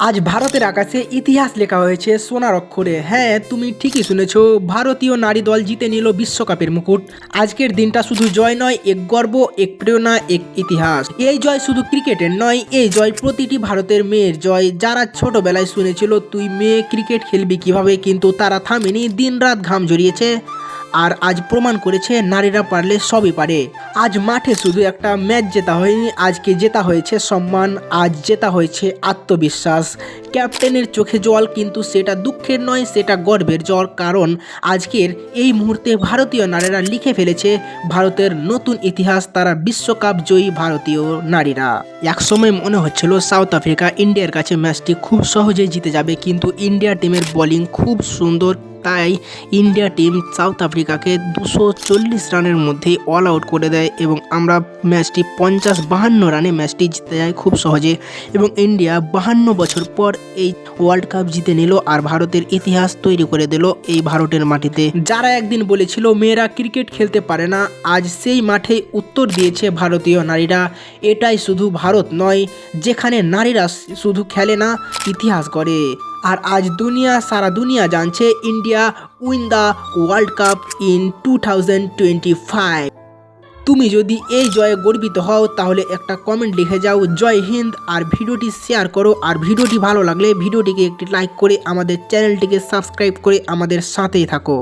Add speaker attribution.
Speaker 1: আজ ভারতের আকাশে ইতিহাস লেখা হয়েছে সোনার অক্ষরে। হ্যাঁ তুমি ঠিকই শুনেছ, ভারতীয় নারী দল জিতে নিল বিশ্বকাপের মুকুট। আজকের দিনটা শুধু জয় নয়, এক গর্ব, এক প্রেরণা, এক ইতিহাস। এই জয় শুধু ক্রিকেটের নয়, এই জয় প্রতিটি ভারতের মেয়ের জয়। যারা ছোটবেলায় শুনেছিল, তুই মেয়ে ক্রিকেট খেলবি কীভাবে? কিন্তু তারা থামেনি, দিনরাত ঘাম জড়িয়েছে আর আজ প্রমাণ করেছে নারীরা পারলে সবই পারে। আজ মাঠে শুধু একটা ম্যাচ জেতা হয়নি, আজকে জেতা হয়েছে সম্মান, আজ জেতা হয়েছে আত্মবিশ্বাস। ক্যাপ্টেনের চোখে জল, কিন্তু সেটা দুঃখের নয়, সেটা গর্বের জল কারণ আজকের এই মুহূর্তে ভারতীয় নারীরা লিখে ফেলেছে, ভারতের নতুন ইতিহাস, তারা বিশ্বকাপ জয়ী ভারতীয় নারীরা। একসময় মনে হচ্ছিল সাউথ আফ্রিকা ইন্ডিয়ার কাছে ম্যাচটি খুব সহজেই জিতে যাবে, কিন্তু ইন্ডিয়া টিমের বোলিং খুব সুন্দর তাই ইন্ডিয়া টিম সাউথ আফ্রিকাকে দুশো চল্লিশ রানের মধ্যেই অল আউট করে দেয় এবং আমরা ম্যাচটি পঞ্চাশ বাহান্ন রানে ম্যাচটি জিতে যায় খুব সহজে এবং ইন্ডিয়া বাহান্ন বছর পর এই ওয়ার্ল্ড কাপ জিতে নিল আর ভারতের ইতিহাস তৈরি করে দিল এই ভারতের মাটিতে। যারা একদিন বলেছিল মেয়েরা ক্রিকেট খেলতে পারে না, আজ সেই মাঠে উত্তর দিয়েছে ভারতীয় নারীরা। এটাই শুধু ভারত নয়, যেখানে নারীরা শুধু খেলে না, ইতিহাস গড়ে। আর আজ দুনিয়া, সারা দুনিয়া জানছে India win the world cup in two thousand twenty five. তুমি যদি এই জয়ে গর্বিত হও, তাহলে একটা কমেন্ট লিখে যাও, জয় হিন্দ, আর ভিডিওটি শেয়ার করো, আর ভিডিওটি ভালো লাগলে ভিডিওটিকে একটি লাইক করে আমাদের চ্যানেলটিকে সাবস্ক্রাইব করে আমাদের সাথেই থাকো।